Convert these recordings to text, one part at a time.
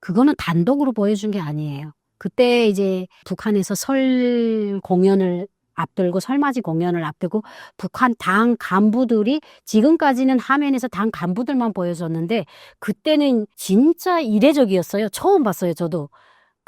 그거는 단독으로 보여준 게 아니에요. 그때 이제 북한에서 설 공연을 앞들고 설맞이 공연을 앞두고 북한 당 간부들이 지금까지는 화면에서 당 간부들만 보여줬는데 그때는 진짜 이례적이었어요. 처음 봤어요, 저도.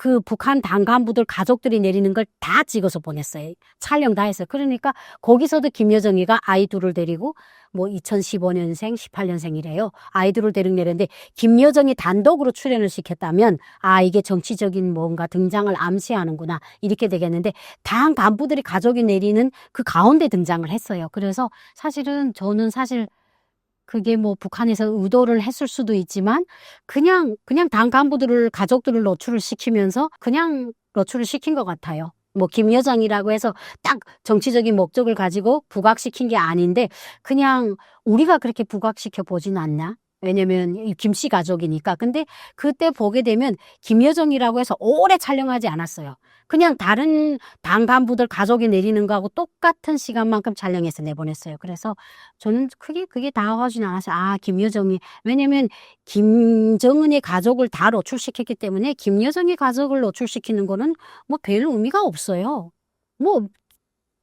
그 북한 당 간부들 가족들이 내리는 걸 다 찍어서 보냈어요. 촬영 다 했어요. 그러니까 거기서도 김여정이가 아이들을 데리고 뭐 2015년생, 18년생이래요. 아이들을 데리고 내렸는데 김여정이 단독으로 출연을 시켰다면 아 이게 정치적인 뭔가 등장을 암시하는구나 이렇게 되겠는데 당 간부들이 가족이 내리는 그 가운데 등장을 했어요. 그래서 사실은 저는 사실 그게 뭐 북한에서 의도를 했을 수도 있지만 그냥 그냥 당 간부들을 가족들을 노출을 시키면서 그냥 노출을 시킨 것 같아요. 뭐 김여정이라고 해서 딱 정치적인 목적을 가지고 부각시킨 게 아닌데 그냥 우리가 그렇게 부각시켜 보진 않나? 왜냐면 이 김씨 가족이니까. 근데 그때 보게 되면 김여정이라고 해서 오래 촬영하지 않았어요. 그냥 다른 당 간부들 가족이 내리는 거하고 똑같은 시간만큼 촬영해서 내보냈어요. 그래서 저는 크게 그게 다하진 않았어요. 아, 김여정이. 왜냐면 김정은의 가족을 다 노출시켰기 때문에 김여정의 가족을 노출시키는 거는 뭐 별 의미가 없어요. 뭐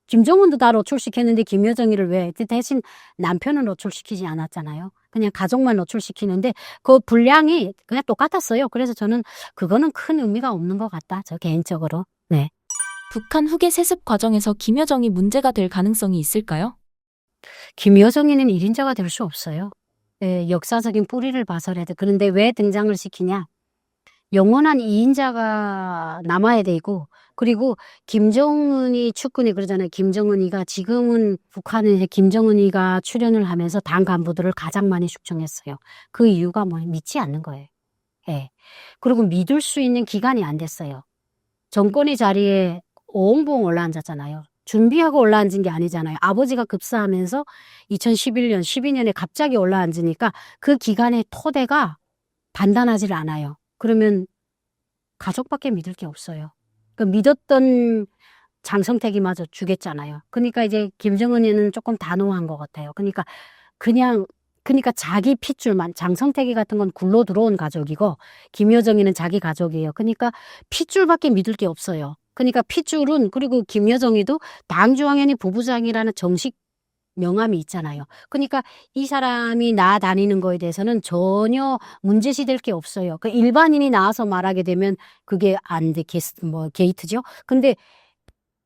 김정은도 다 노출시켰는데 김여정이를 왜 대신 남편은 노출시키지 않았잖아요. 그냥 가족만 노출시키는데 그 분량이 그냥 똑같았어요. 그래서 저는 그거는 큰 의미가 없는 것 같다. 저 개인적으로. 네. 북한 후계 세습 과정에서 김여정이 문제가 될 가능성이 있을까요? 김여정이는 1인자가 될 수 없어요. 예, 역사적인 뿌리를 봐서라도. 그런데 왜 등장을 시키냐? 영원한 2인자가 남아야 되고, 그리고 김정은이 축근이 그러잖아요. 김정은이가 지금은 북한에 김정은이가 출연을 하면서 당 간부들을 가장 많이 숙청했어요. 그 이유가 뭐 믿지 않는 거예요. 예. 그리고 믿을 수 있는 기간이 안 됐어요. 정권의 자리에 옹봉 올라앉았잖아요. 준비하고 올라앉은 게 아니잖아요. 아버지가 급사하면서 2011년, 12년에 갑자기 올라앉으니까 그 기간의 토대가 단단하질 않아요. 그러면 가족밖에 믿을 게 없어요. 그 믿었던 장성택이마저 죽였잖아요. 그러니까 이제 김정은이는 조금 단호한 것 같아요. 그러니까 그냥 그러니까 자기 핏줄만 장성택이 같은 건 굴러 들어온 가족이고 김여정이는 자기 가족이에요. 그러니까 핏줄밖에 믿을 게 없어요. 그러니까 핏줄은 그리고 김여정이도 당중앙연이 부부장이라는 정식 명함이 있잖아요. 그러니까 이 사람이 나 다니는 거에 대해서는 전혀 문제시 될 게 없어요. 그 일반인이 나와서 말하게 되면 그게 안 돼, 게스트, 뭐, 게이트죠. 근데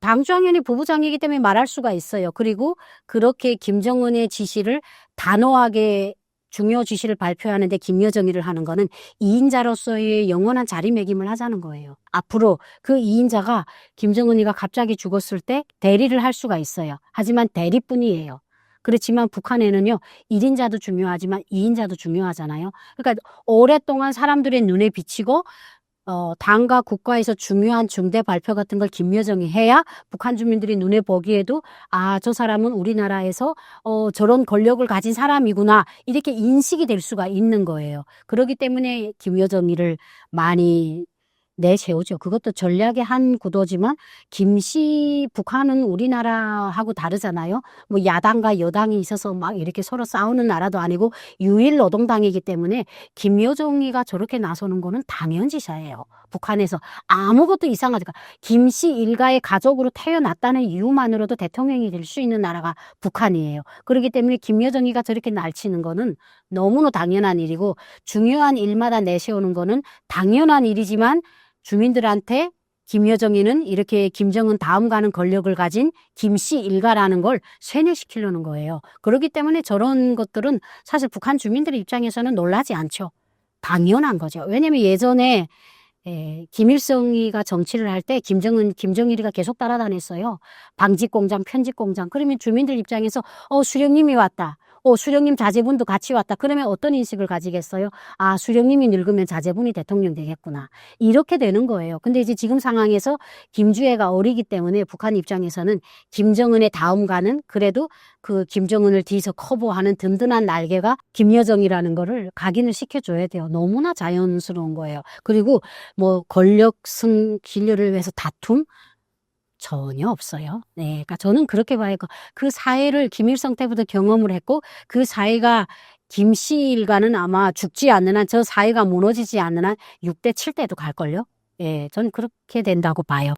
당주항연이 부부장이기 때문에 말할 수가 있어요. 그리고 그렇게 김정은의 지시를 단호하게 중요 지시를 발표하는데 김여정이를 하는 거는 2인자로서의 영원한 자리매김을 하자는 거예요. 앞으로 그 2인자가 김정은이가 갑자기 죽었을 때 대리를 할 수가 있어요. 하지만 대리뿐이에요. 그렇지만 북한에는요, 1인자도 중요하지만 2인자도 중요하잖아요. 그러니까 오랫동안 사람들의 눈에 비치고 어, 당과 국가에서 중요한 중대 발표 같은 걸 김여정이 해야 북한 주민들이 눈에 보기에도 아, 저 사람은 우리나라에서 어, 저런 권력을 가진 사람이구나. 이렇게 인식이 될 수가 있는 거예요. 그렇기 때문에 김여정이를 많이 내세우죠. 그것도 전략의 한 구도지만 김씨 북한은 우리나라하고 다르잖아요. 뭐 야당과 여당이 있어서 막 이렇게 서로 싸우는 나라도 아니고 유일 노동당이기 때문에 김여정이가 저렇게 나서는 거는 당연지사예요. 북한에서 아무것도 이상하지가 김씨 일가의 가족으로 태어났다는 이유만으로도 대통령이 될 수 있는 나라가 북한이에요. 그렇기 때문에 김여정이가 저렇게 날치는 거는 너무나 당연한 일이고 중요한 일마다 내세우는 거는 당연한 일이지만 주민들한테 김여정이는 이렇게 김정은 다음 가는 권력을 가진 김씨 일가라는 걸 세뇌시키려는 거예요. 그렇기 때문에 저런 것들은 사실 북한 주민들 입장에서는 놀라지 않죠. 당연한 거죠. 왜냐면 예전에 에, 김일성이가 정치를 할 때 김정은, 김정일이가 계속 따라다녔어요. 방직 공장, 편집 공장. 그러면 주민들 입장에서 어 수령님이 왔다. 어, 수령님 자제분도 같이 왔다. 그러면 어떤 인식을 가지겠어요? 아, 수령님이 늙으면 자제분이 대통령 되겠구나. 이렇게 되는 거예요. 근데 이제 지금 상황에서 김주애가 어리기 때문에 북한 입장에서는 김정은의 다음 가는 그래도 그 김정은을 뒤에서 커버하는 든든한 날개가 김여정이라는 거를 각인을 시켜줘야 돼요. 너무나 자연스러운 거예요. 그리고 뭐 권력 승 진료를 위해서 다툼? 전혀 없어요. 네. 그러니까 저는 그렇게 봐요. 그- 그 사회를 김일성 때부터 경험을 했고 그 사회가 김씨 일가는 아마 죽지 않는 한 저 사회가 무너지지 않는 한 6대 7대도 갈걸요. 예, 전 그렇게 된다고 봐요.